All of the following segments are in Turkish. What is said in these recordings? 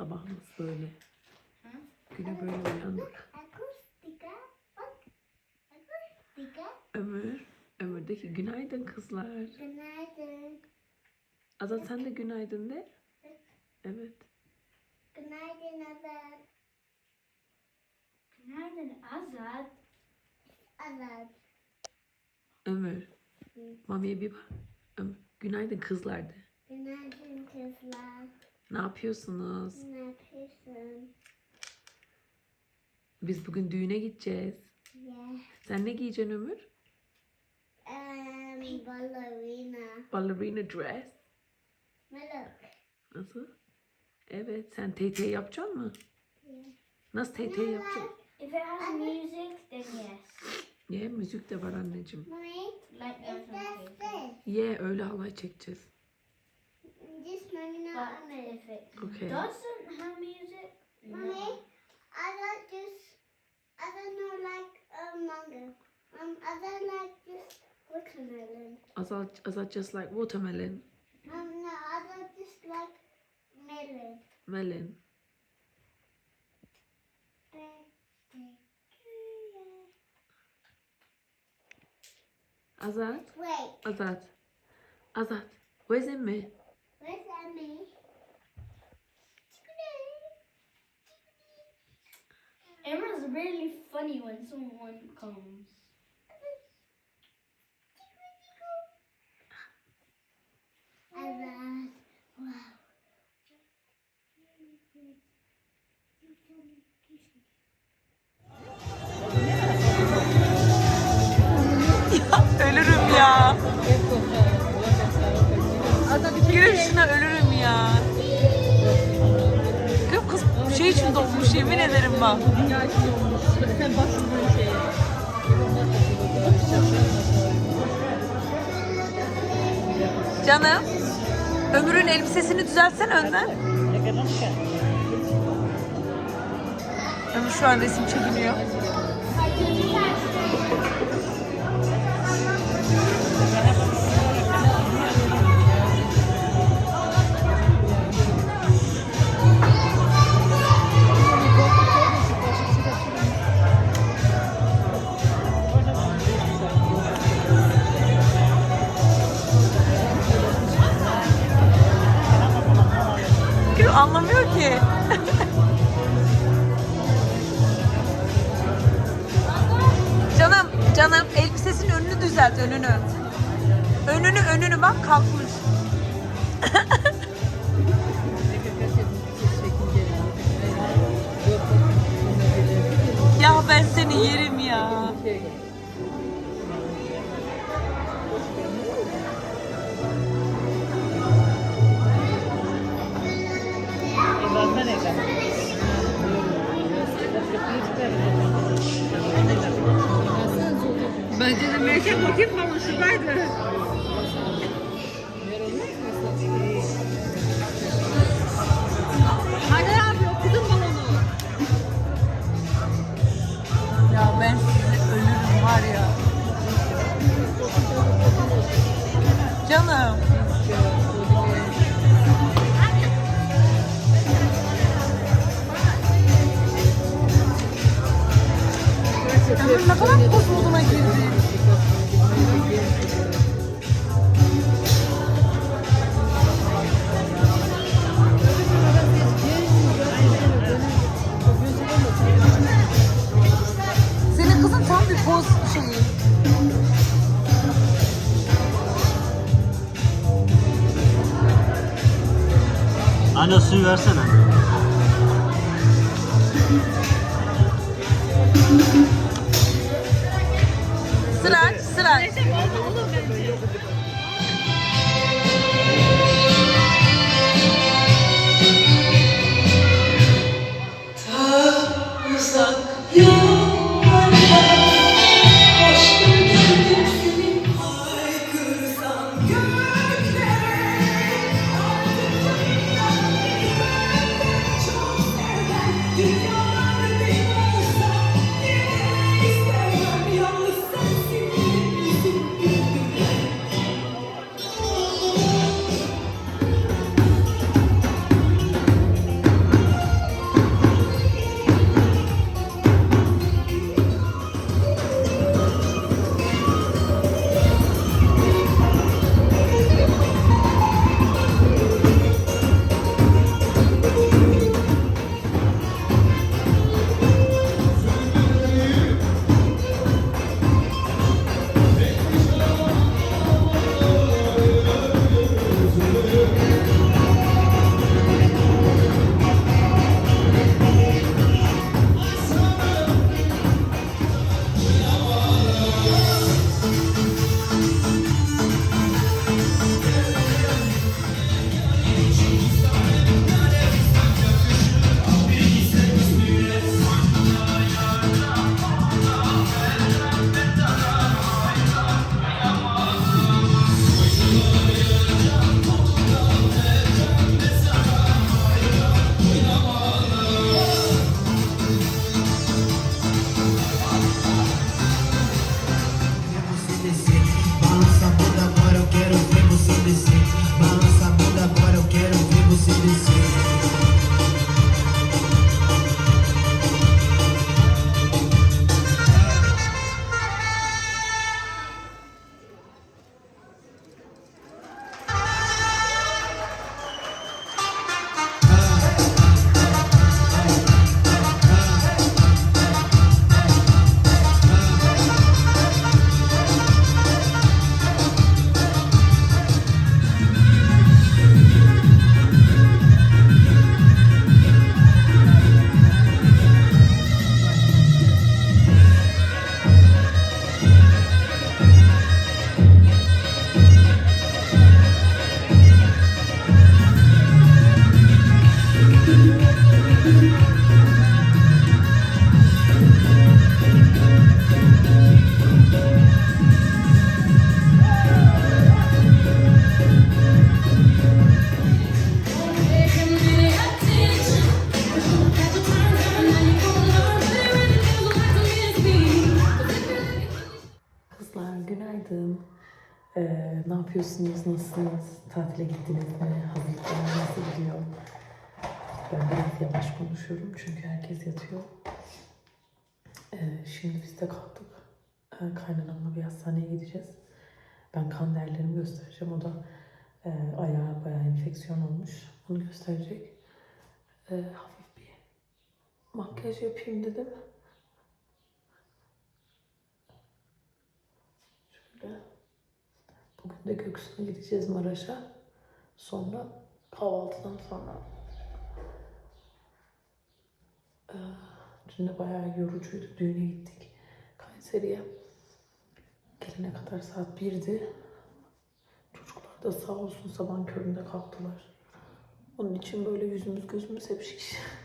Sabahımız böyle. Hı? Güne böyle uyandık. Akustika. Bak. Akustika. Ömür. Ömür de ki günaydın kızlar. Günaydın. Azat sen de günaydın de. Evet. Günaydın Azat. Günaydın Azat. Azat. Ömür. Mamiye bir bak. Ömür. Günaydın kızlar de. Günaydın kızlar. Ne yapıyorsunuz? Ne yapıyorsun? Biz bugün düğüne gideceğiz. Yeah. Sen ne giyeceksin Ömür? Um, ballerina. Ballerina dress. Melok. Nasıl? Evet. Sen TT yapacaksın mı? Yeah. Nasıl TT yapacaksın? If it has music, then yes. Ye müzik de var anneciğim. Ye öyle halay çekeceğiz. Just mommy not Okay. doesn't have music, Mommy. I don't just, I don't know like um, manga. Um, I don't like just watermelon. Azat, Azat just like watermelon. Um, no, I don't just like melon. Melon. Azat. Wait, Azat. Azat. Where's Emmi? where's Emmy? Emma's really funny when someone comes. Azat. Wow. Ya. Gülüm şuna ölürüm ya. Gülüm kız şey için doğmuş yemin ederim bak. Canım. Ömür'ün elbisesini düzeltsen önden. Ömür şu an resim çekiniyor. Anlamıyor ki. canım, canım elbisesinin önünü düzelt, önünü. Önünü, önünü bak kalkmış. ya ben seni yerim ya. Geçen motif kalmış şuradaydı. Anne suyu Nasılsınız? Tatile gittiniz mi? Hazırlıklar nasıl gidiyor? Ben biraz yavaş konuşuyorum çünkü herkes yatıyor. Ee, şimdi biz de kalktık. Ee, kaynanamla bir hastaneye gideceğiz. Ben kan değerlerimi göstereceğim. O da e, ayağı bayağı enfeksiyon olmuş. Onu gösterecek. Ee, hafif bir makyaj yapayım dedim. Şöyle. Bugün de Göksu'na gideceğiz Maraş'a. Sonra kahvaltıdan sonra. Ee, dün de bayağı yorucuydu. Düğüne gittik. Kayseri'ye. Gelene kadar saat 1'di. Çocuklar da sağ olsun sabah köründe kalktılar. Onun için böyle yüzümüz gözümüz hep şiş.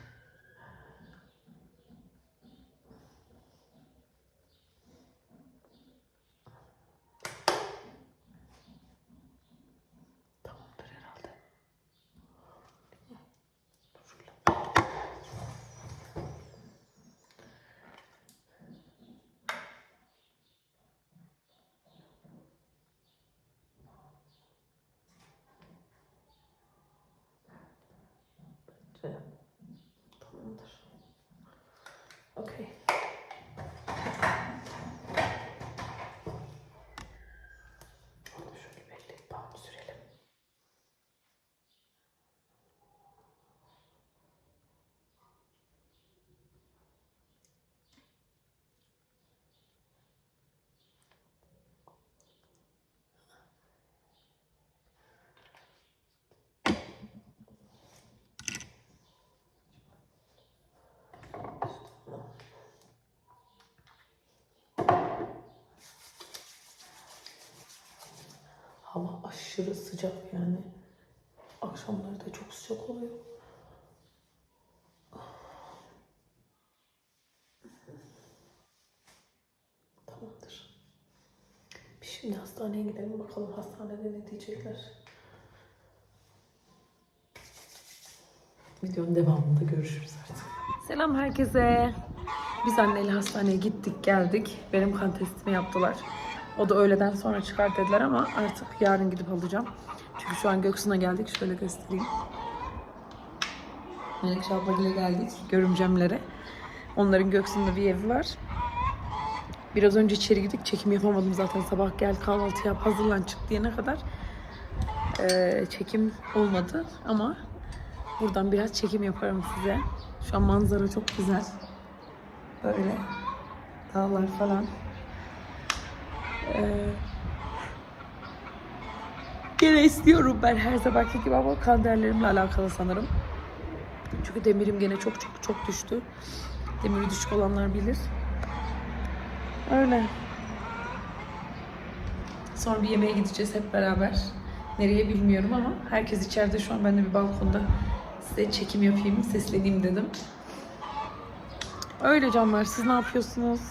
Yeah. Hava aşırı sıcak yani. Akşamları da çok sıcak oluyor. Tamamdır. Biz şimdi hastaneye gidelim bakalım hastanede ne diyecekler. Videonun devamında görüşürüz artık. Selam herkese. Biz anneyle hastaneye gittik geldik. Benim kan testimi yaptılar. O da öğleden sonra çıkar dediler ama artık yarın gidip alacağım. Çünkü şu an Göksu'na geldik. Şöyle göstereyim. Melek Şahabagil'e geldik. Görümcemlere. Onların Göksu'nda bir evi var. Biraz önce içeri gittik. Çekim yapamadım zaten. Sabah gel kahvaltı yap hazırlan çık diyene kadar. Ee, çekim olmadı ama buradan biraz çekim yaparım size. Şu an manzara çok güzel. Böyle dağlar falan. Ee, gene istiyorum ben her zamanki gibi ama kan değerlerimle alakalı sanırım. Çünkü demirim gene çok çok çok düştü. Demiri düşük olanlar bilir. Öyle. Sonra bir yemeğe gideceğiz hep beraber. Nereye bilmiyorum ama herkes içeride şu an ben de bir balkonda size çekim yapayım, sesleneyim dedim. Öyle canlar. Siz ne yapıyorsunuz?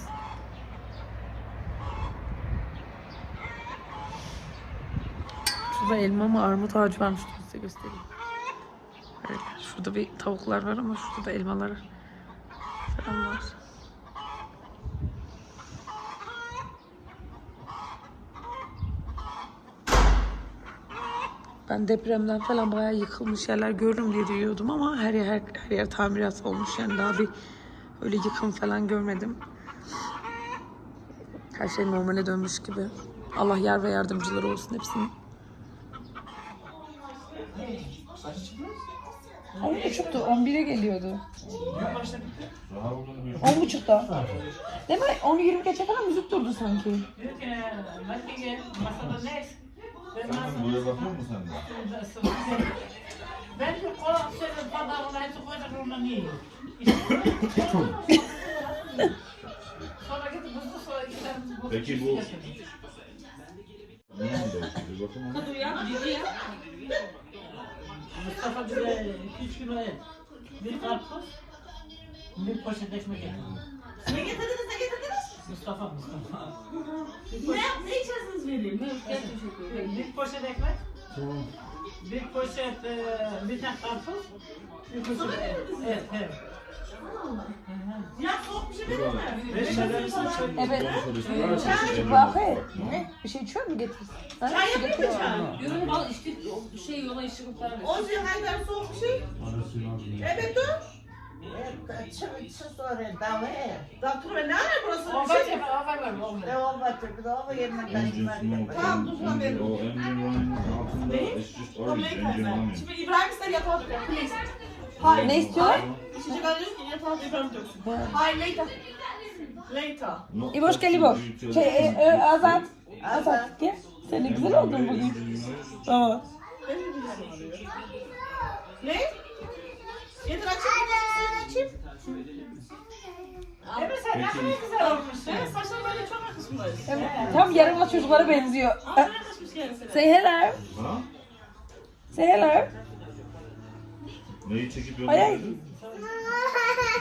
Şurada elma mı armut ağacı varmış. Size göstereyim. Öyle. Şurada bir tavuklar var ama şurada da elmalar falan var. Ben depremden falan bayağı yıkılmış yerler gördüm diye duyuyordum ama her yer her, her yer tamirat olmuş yani daha bir öyle yıkım falan görmedim. Her şey normale dönmüş gibi. Allah yar ve yardımcıları olsun hepsinin. On buçuktu, on bire geliyordu. On buçukta. Değil mi? Onu yirmi geçe kadar müzik durdu sanki. Diyor ki Hatice masada ne? Ben masada Buraya bakıyor musun sen de? ben de kola senin pazarına hepsi koyacak niye yiyor? Sonra gidip buzlu sonra gider buzlu Peki bu- Ne oldu? Bir bakın ona. Mustafa bize 2-3 kilo et, bir karpuz, bir poşet ekmek getirdi. Ne getirdiniz ne getirdiniz? Mustafa Mustafa. Ne, ne içersiniz vereyim? Ne, gel teşekkür ederim. Bir poşet ekmek. Bir poşet, e, bir tane karpuz, bir poşet et. Evet, evet. Ya soğuk bir şey verir mi? Evet. Evet. Bakayım. Bir şey içiyor mu getir? Ha? Çay yapayım mı çay? Ürün al işte o şey yola işi kurtar. O Haydar soğuk bir şey. Evet dur. Doktor ben ne ara burası? Bir şey. Tamam dur lan benim. O engine altında it's just orange engine. Şimdi İbrahim ister döker. Please. Hayır. Ne istiyorlar? İçecek alıyoruz ki yatağa İbrahim döksün. Hayır later. Later. İboş gel İboş. Şey, e, e, Azat. Azat gel. Sen ne güzel oldun bugün. Tamam. Ne? Getir açayım. Açayım. Evet sen ne kadar güzel olmuşsun. Saçlar böyle çok yakışmış. Evet, Tam yaramaz çocuklara benziyor. Çok yakışmış kendisine. Say hello. Say hello. Neyi çekip yolladın?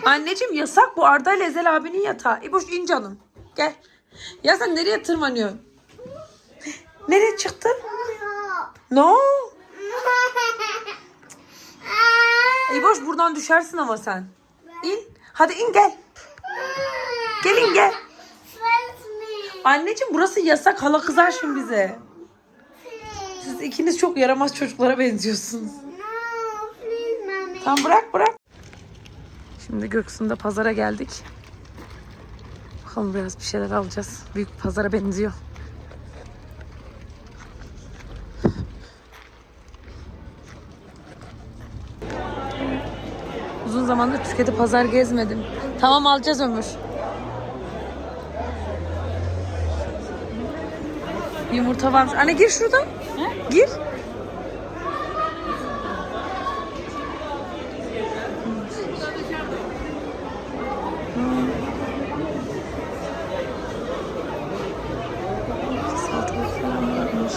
Anneciğim yasak bu Arda ile Ezel abinin yatağı. İboş in canım. Gel. Ya sen nereye tırmanıyorsun? Nereye çıktın? No. İboş buradan düşersin ama sen. İn. Hadi in gel. Gelin gel. Anneciğim burası yasak. Hala kızar şimdi bize. Siz ikiniz çok yaramaz çocuklara benziyorsunuz. Tamam bırak bırak. Şimdi Göksu'nda pazara geldik. Bakalım biraz bir şeyler alacağız. Büyük pazara benziyor. Uzun zamandır Türkiye'de pazar gezmedim. Tamam alacağız Ömür. Yumurta varmış. Anne gir şuradan. Gir. Salatalık falan varmış.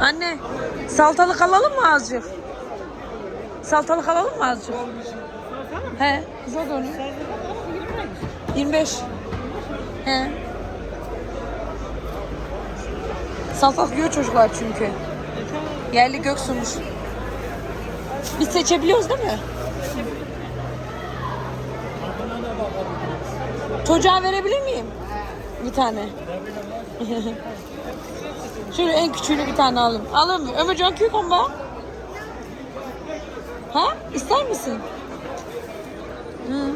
Anne, salatalık alalım mı azıcık? Salatalık alalım mı azıcık? He, güzel görünüyor. 25. He. Salatalık yiyor çocuklar çünkü. Yerli gök sunmuş. Biz seçebiliyoruz değil mi? Çocuğa verebilir miyim? Bir tane. Şöyle en küçüğünü bir tane alayım. Alır mı? Ömercan cucumber. Ha? İster misin? Hı.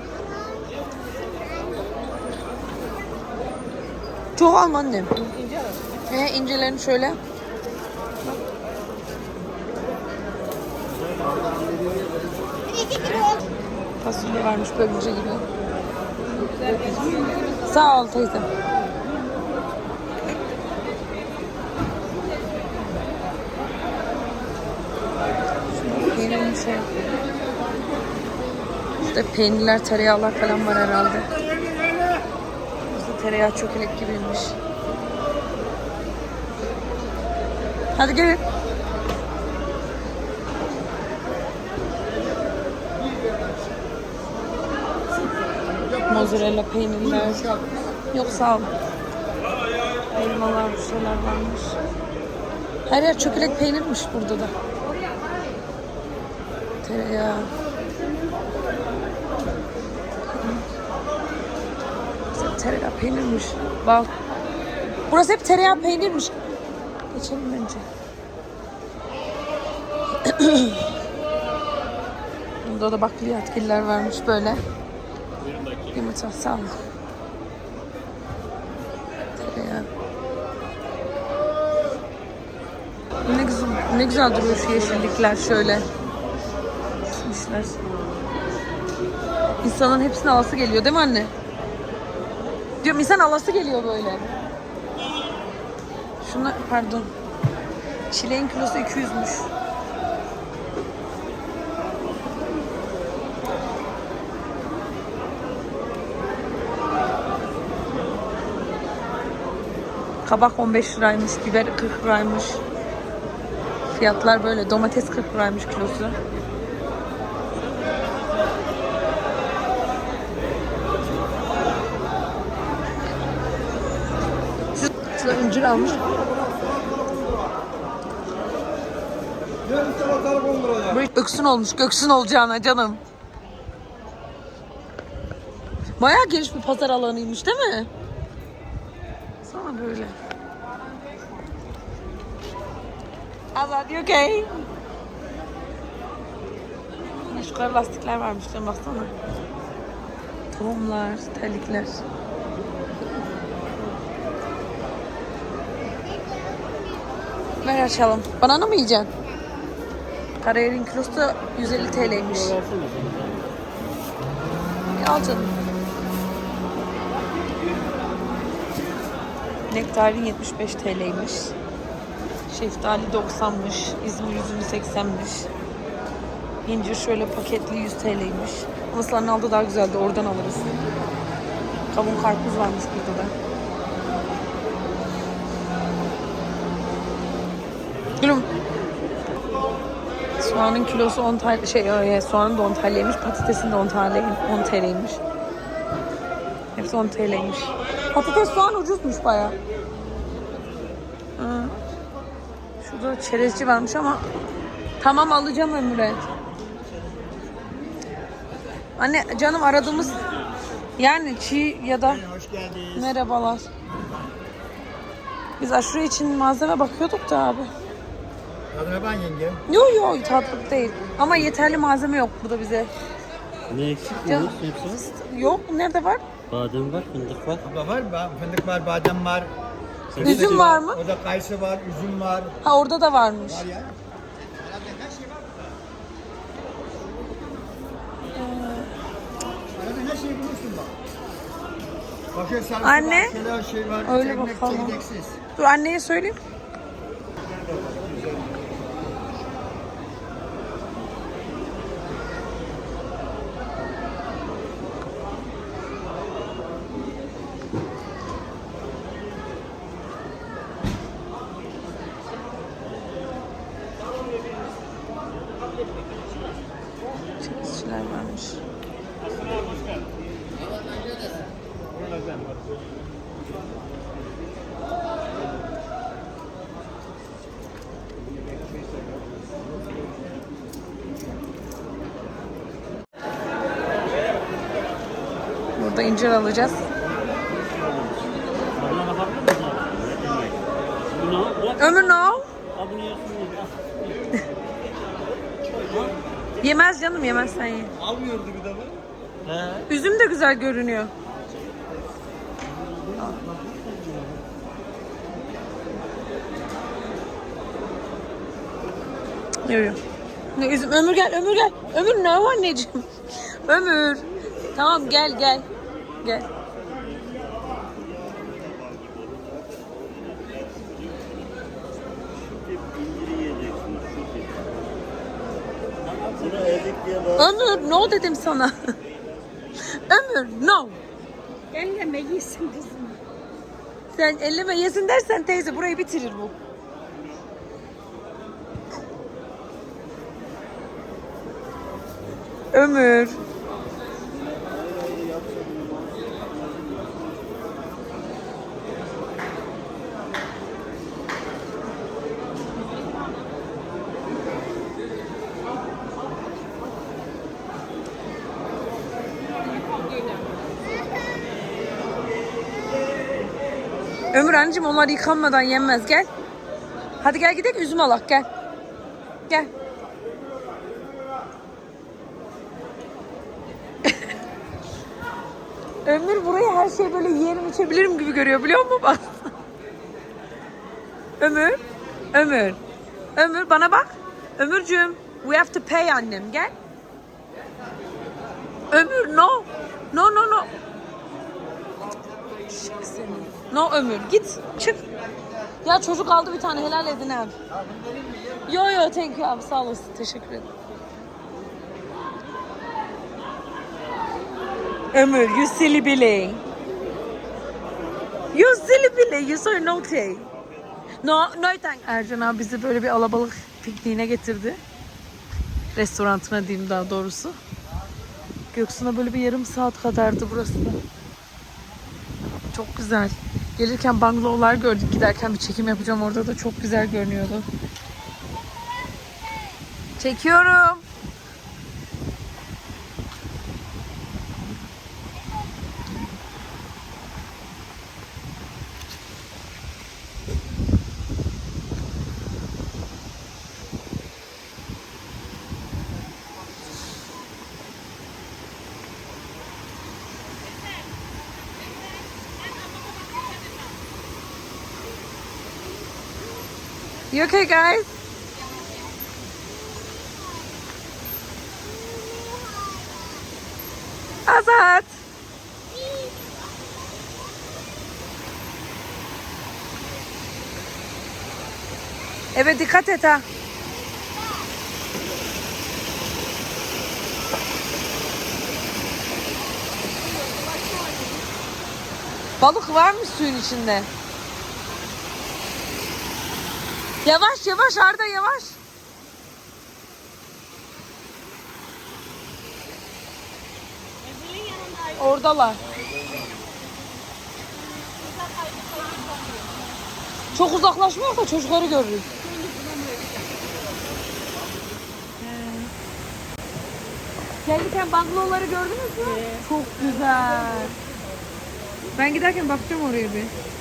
Çok alma annem. He, incelerini şöyle. Fasulye varmış bölünce gibi. Sağ ol teyze. Şurada peynir bir şey. Burada peynirler, tereyağlar falan var herhalde. Burada tereyağı çökelek gibiymiş. Hadi gelin. Mozzarella peynirler. Yok sağ ol. Elmalar, bir şeyler varmış. Her yer çökelek peynirmiş burada da. Burası tereyağı peynirmiş. Bal. Burası hep tereyağı peynirmiş. Geçelim bence. Burada da bakliyatgiller varmış böyle. Yumurta sağ ol. Tereyağı. Ne güzel, ne güzel duruyor şu yeşillikler şöyle. Pişmişler. İnsanın hepsine alası geliyor değil mi anne? Diyorum insan alası geliyor böyle. Şuna pardon. Çileğin kilosu 200'müş. Kabak 15 liraymış, biber 40 liraymış. Fiyatlar böyle. Domates 40 liraymış kilosu. Siz- Şurada incir almış. Öksün olmuş. Göksün olacağına canım. Bayağı geniş bir pazar alanıymış değil mi? Sana böyle. Azad you okay? Ne şu kadar lastikler varmış canım baksana. Tohumlar, terlikler. Ver açalım. Banana mı yiyeceksin? Karayerin kilosu da 150 TL'ymiş. E, Al canım. Nektarin 75 TL'ymiş. Şeftali 90'mış. İzmir üzümü 80'miş. İncir şöyle paketli 100 TL'ymiş. Mısır'ın aldığı daha güzeldi. Oradan alırız. Kavun karpuz varmış burada da. Gülüm. Soğanın kilosu 10 TL, şey e, soğanın da 10 TL'ymiş, patatesin de 10 TL, 10 TL'ymiş. Hepsi 10 TL'ymiş. Patates soğan ucuzmuş baya. Şurada çerezci varmış ama tamam alacağım Ömür'e. Anne canım aradığımız yani çiğ ya da merhabalar. Biz aşure için malzeme bakıyorduk da abi. Adına ben yenge. Yok yok tatlık değil. Ama yeterli malzeme yok burada bize. Ne eksik mi? Canım. Hepsi var. Yok nerede var? Badem var, fındık var. Abla var? Fındık var, badem var. Üzüm var mı? Orada kayısı var, üzüm var. Ha orada da varmış. Var ya. Herhalde her şey var. Herhalde her şeyi bulursun bak. Bakıyor sarısı Anne. var, şeyler şey var. Öyle çekmek, bakalım. çekmeksiz. Dur anneye söyleyeyim. Çekiciler varmış. Burada incir alacağız. Ömür yersin. Yemez canım yemez sen ye. Almıyordu bir de bu. He. Üzüm de güzel görünüyor. Yok yok. Ne üzüm? Ömür gel, Ömür gel. Ömür ne var anneciğim? Ömür. Tamam gel gel. Gel. Ömür no dedim sana. Ömür no. Elleme yesin kızım. Sen elleme yesin dersen teyze burayı bitirir bu. Ömür. Anneciğim onlar yıkanmadan yenmez gel. Hadi gel gidelim üzüm alak gel. Gel. Ömür burayı her şey böyle yerim içebilirim gibi görüyor biliyor musun bak? Ömür. Ömür. Ömür bana bak. Ömürcüğüm. We have to pay annem gel. Ömür no. No no no. No Ömür git çık. Ya çocuk aldı bir tane helal edin abi. Yo yo thank you abi sağ olasın teşekkür ederim. Ömür you silly Billy. You silly Billy you so naughty. No, no thank Ercan abi bizi böyle bir alabalık pikniğine getirdi. Restorantına diyeyim daha doğrusu. Göksu'na böyle bir yarım saat kadardı burası da. Çok güzel. Gelirken bungalow gördük. Giderken bir çekim yapacağım. Orada da çok güzel görünüyordu. Çekiyorum. You okay guys? Azat. Evet dikkat et ha. Balık var mı suyun içinde? Yavaş yavaş Arda yavaş. Oradalar. Çok uzaklaşmıyor da çocukları görürüz. Gelirken bungalowları gördünüz mü? Çok güzel. Ben giderken bakacağım oraya bir.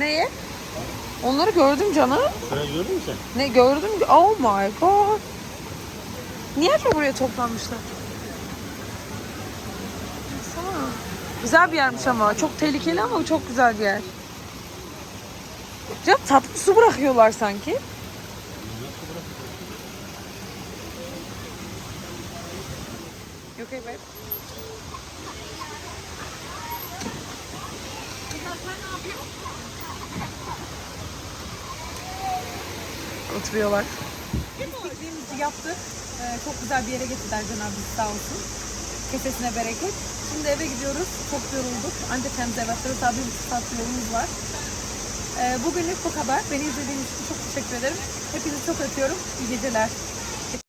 Neye? Onları gördüm canım. Şurayı gördün mü sen? Ne gördüm? Oh my god. Niye acaba buraya toplanmışlar? Baksana. Güzel bir yermiş ama. Çok tehlikeli ama çok güzel bir yer. Ya tatlı su bırakıyorlar sanki. You okay, babe? Oturuyorlar. Pikniğimizi yaptık. Ee, çok güzel bir yere getirdiler Cenab-ı sağ olsun. Kesesine bereket. Şimdi eve gidiyoruz. Çok yorulduk. Ancak kendimize eve varırız. Daha bir saat yolumuz var. Ee, bugünlük bu kadar. Beni izlediğiniz için çok teşekkür ederim. Hepinizi çok öpüyorum. İyi geceler.